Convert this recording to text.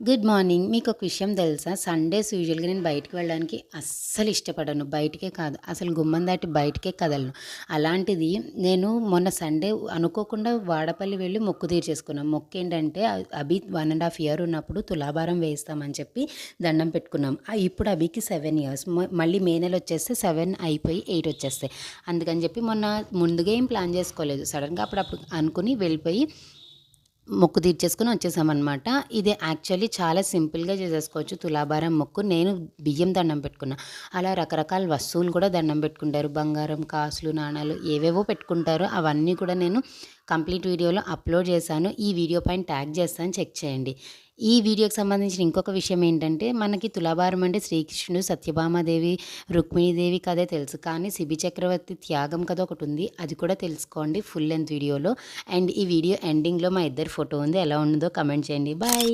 Good morning మీకు ఒక విషయం తెలుసా? సండేస్ యూజువల్గా నేను బయటకు వెళ్ళడానికి అస్సలు ఇష్టపడను. బయటకే కాదు. అసలు గుమ్మం దాటి బయటకే కదలను. అలాంటిది నేను మొన్న సండే అనుకోకుండా వాడపల్లి వెళ్ళి మొక్కు తీర్చేసుకున్నాం. మొక్కు ఏంటంటే Abhi one and half year ఉన్నప్పుడు తులాభారం వేస్తామని చెప్పి దండం పెట్టుకున్నాం. ఆ ఇప్పుడు అభికి సెవెన్ ఇయర్స్ మళ్ళీ మే నెల వచ్చేస్తే సెవెన్ అయిపోయి ఎయిట్ వచ్చేస్తాయి. అందుకని చెప్పి మొన్న ముందుగా ఏం ప్లాన్ చేసుకోలేదు. సడన్గా అప్పుడప్పుడు అనుకుని వెళ్ళిపోయి మొక్కు తీర్చేసుకుని వచ్చేసామన్నమాట. ఇది యాక్చువల్లీ చాలా సింపుల్గా చేసేసుకోవచ్చు. తులాభారం మొక్కు. నేను బియ్యం దండం పెట్టుకున్నా. అలా రకరకాల వస్తువులు కూడా దండం పెట్టుకుంటారు. బంగారం కాసులు నాణాలు ఏవేవో పెట్టుకుంటారు. అవన్నీ కూడా నేను కంప్లీట్ వీడియోలో అప్లోడ్ చేశాను. ఈ వీడియో పైన ట్యాగ్ చేస్తాను. చెక్ చేయండి. ఈ వీడియోకి సంబంధించిన ఇంకొక విషయం ఏంటంటే మనకి తులాభారం అంటే శ్రీకృష్ణుడు సత్యభామాదేవి రుక్మిణీదేవి కదే తెలుసు. కానీ శిబి చక్రవర్తి త్యాగం కథ ఒకటి ఉంది. అది కూడా తెలుసుకోండి ఫుల్ లెంత్ వీడియోలో. అండ్ ఈ వీడియో ఎండింగ్లో మా ఇద్దరు ఫోటో ఉంది. ఎలా ఉందో కమెంట్ చేయండి. బాయ్!